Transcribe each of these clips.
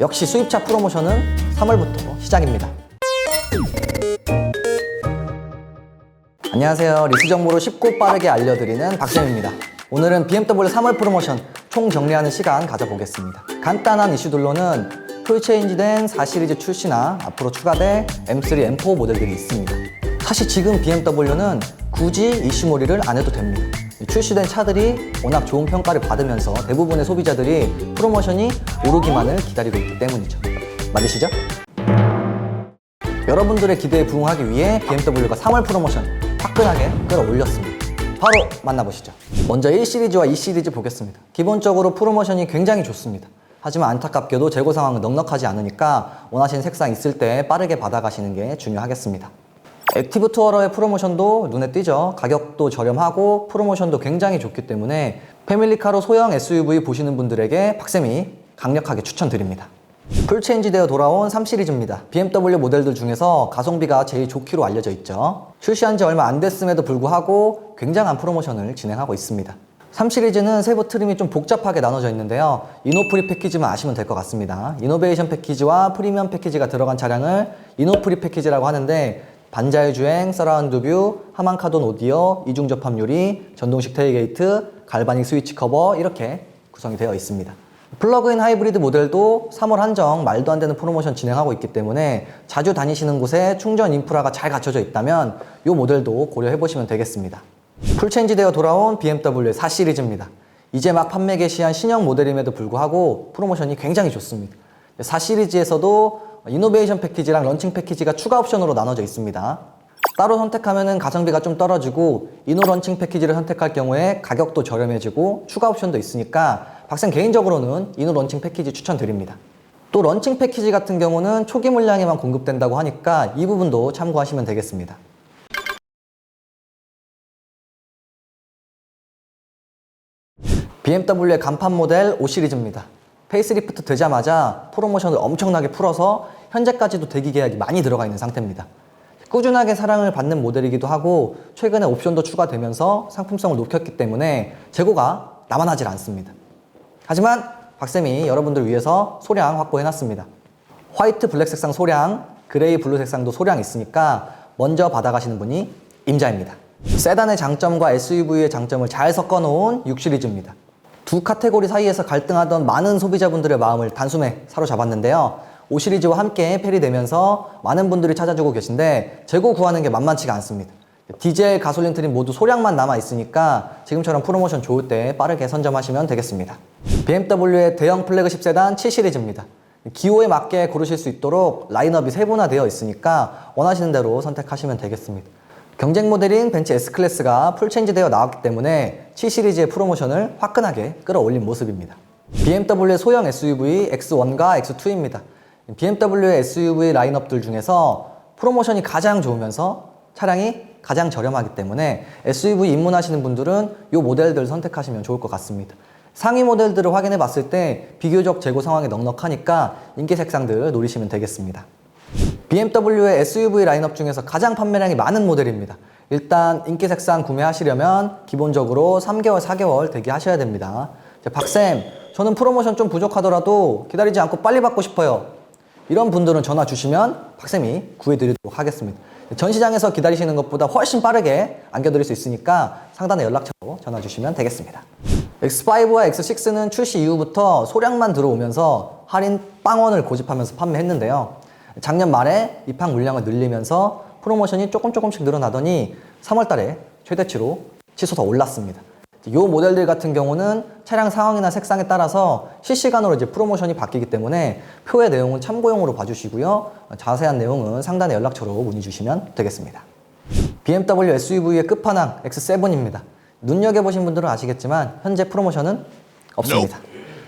역시 수입차 프로모션은 3월부터 시작입니다. 안녕하세요. 리스 정보를 쉽고 빠르게 알려드리는 박쌤입니다. 오늘은 BMW 3월 프로모션 총 정리하는 시간 가져보겠습니다. 간단한 이슈들로는 풀체인지된 4 시리즈 출시나 앞으로 추가될 M3, M4 모델들이 있습니다. 사실 지금 BMW는 굳이 이슈몰이를 안 해도 됩니다. 출시된 차들이 워낙 좋은 평가를 받으면서 대부분의 소비자들이 프로모션이 오르기만을 기다리고 있기 때문이죠. 맞으시죠? 여러분들의 기대에 부응하기 위해 BMW가 3월 프로모션 화끈하게 끌어올렸습니다. 바로 만나보시죠. 먼저 1 시리즈와 2 시리즈 보겠습니다. 기본적으로 프로모션이 굉장히 좋습니다. 하지만 안타깝게도 재고 상황은 넉넉하지 않으니까 원하시는 색상 있을 때 빠르게 받아가시는 게 중요하겠습니다. 액티브 투어러의 프로모션도 눈에 띄죠. 가격도 저렴하고 프로모션도 굉장히 좋기 때문에 패밀리카로 소형 SUV 보시는 분들에게 박쌤이 강력하게 추천드립니다. 풀체인지 되어 돌아온 3 시리즈입니다. BMW 모델들 중에서 가성비가 제일 좋기로 알려져 있죠. 출시한 지 얼마 안 됐음에도 불구하고 굉장한 프로모션을 진행하고 있습니다. 3 시리즈는 세부 트림이 좀 복잡하게 나눠져 있는데요. 이노프리 패키지만 아시면 될 것 같습니다. 이노베이션 패키지와 프리미엄 패키지가 들어간 차량을 이노프리 패키지라고 하는데 반자율 주행, 서라운드 뷰, 하만카돈 오디오, 이중 접합 유리, 전동식 테일게이트, 갈바닉 스위치 커버 이렇게 구성이 되어 있습니다. 플러그인 하이브리드 모델도 3월 한정 말도 안 되는 프로모션 진행하고 있기 때문에 자주 다니시는 곳에 충전 인프라가 잘 갖춰져 있다면 이 모델도 고려해 보시면 되겠습니다. 풀체인지 되어 돌아온 BMW 4 시리즈입니다. 이제 막 판매 개시한 신형 모델임에도 불구하고 프로모션이 굉장히 좋습니다. 4 시리즈에서도 이노베이션 패키지랑 런칭 패키지가 추가 옵션으로 나눠져 있습니다. 따로 선택하면 가성비가 좀 떨어지고 이노 런칭 패키지를 선택할 경우에 가격도 저렴해지고 추가 옵션도 있으니까 박생 개인적으로는 이노 런칭 패키지 추천드립니다. 또 런칭 패키지 같은 경우는 초기 물량에만 공급된다고 하니까 이 부분도 참고하시면 되겠습니다. BMW의 간판 모델 5 시리즈입니다. 페이스리프트 되자마자 프로모션을 엄청나게 풀어서 현재까지도 대기 계약이 많이 들어가 있는 상태입니다. 꾸준하게 사랑을 받는 모델이기도 하고 최근에 옵션도 추가되면서 상품성을 높였기 때문에 재고가 남아나질 않습니다. 하지만 박쌤이 여러분들 위해서 소량 확보해놨습니다. 화이트 블랙 색상 소량, 그레이 블루 색상도 소량 있으니까 먼저 받아가시는 분이 임자입니다. 세단의 장점과 SUV의 장점을 잘 섞어놓은 6 시리즈입니다. 두 카테고리 사이에서 갈등하던 많은 소비자분들의 마음을 단숨에 사로잡았는데요. 5 시리즈와 함께 페리되면서 많은 분들이 찾아주고 계신데 재고 구하는 게 만만치가 않습니다. 디젤, 가솔린 트림 모두 소량만 남아 있으니까 지금처럼 프로모션 좋을 때 빠르게 선점하시면 되겠습니다. BMW의 대형 플래그십 세단 7 시리즈입니다. 기호에 맞게 고르실 수 있도록 라인업이 세분화되어 있으니까 원하시는 대로 선택하시면 되겠습니다. 경쟁 모델인 벤츠 S클래스가 풀체인지되어 나왔기 때문에 7 시리즈의 프로모션을 화끈하게 끌어올린 모습입니다. BMW의 소형 SUV X1과 X2입니다. BMW의 SUV 라인업들 중에서 프로모션이 가장 좋으면서 차량이 가장 저렴하기 때문에 SUV 입문하시는 분들은 이 모델들 선택하시면 좋을 것 같습니다. 상위 모델들을 확인해 봤을 때 비교적 재고 상황이 넉넉하니까 인기 색상들 노리시면 되겠습니다. BMW의 SUV 라인업 중에서 가장 판매량이 많은 모델입니다. 일단 인기 색상 구매하시려면 기본적으로 3개월, 4개월 대기하셔야 됩니다. 박쌤, 저는 프로모션 좀 부족하더라도 기다리지 않고 빨리 받고 싶어요. 이런 분들은 전화 주시면 박쌤이 구해드리도록 하겠습니다. 전시장에서 기다리시는 것보다 훨씬 빠르게 안겨드릴 수 있으니까 상단의 연락처로 전화 주시면 되겠습니다. X5와 X6는 출시 이후부터 소량만 들어오면서 할인 빵원을 고집하면서 판매했는데요. 작년 말에 입항 물량을 늘리면서 프로모션이 조금 조금씩 늘어나더니 3월 달에 최대치로 치솟아 올랐습니다. 이 모델들 같은 경우는 차량 상황이나 색상에 따라서 실시간으로 이제 프로모션이 바뀌기 때문에 표의 내용은 참고용으로 봐주시고요. 자세한 내용은 상단의 연락처로 문의 주시면 되겠습니다. BMW SUV의 끝판왕 X7입니다. 눈여겨보신 분들은 아시겠지만 현재 프로모션은 없습니다.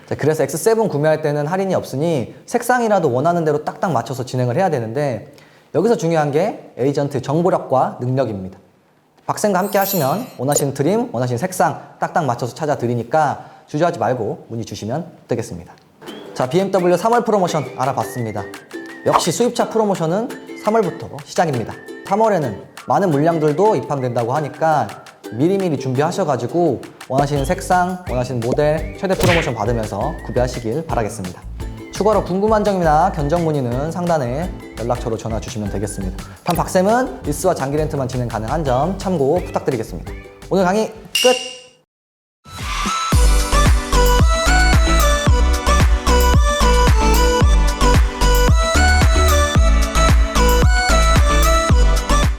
자, 그래서 X7 구매할 때는 할인이 없으니 색상이라도 원하는 대로 딱딱 맞춰서 진행을 해야 되는데 여기서 중요한 게 에이전트 정보력과 능력입니다. 박생과 함께 하시면 원하시는 트림, 원하시는 색상 딱딱 맞춰서 찾아 드리니까 주저하지 말고 문의 주시면 되겠습니다. 자, BMW 3월 프로모션 알아봤습니다. 역시 수입차 프로모션은 3월부터 시작입니다. 3월에는 많은 물량들도 입항된다고 하니까 미리미리 준비하셔가지고 원하시는 색상, 원하시는 모델 최대 프로모션 받으면서 구매하시길 바라겠습니다. 추가로 궁금한 점이나 견적 문의는 상단에 연락처로 전화 주시면 되겠습니다. 단 박쌤은 리스와 장기 렌트만 진행 가능한 점 참고 부탁드리겠습니다. 오늘 강의 끝!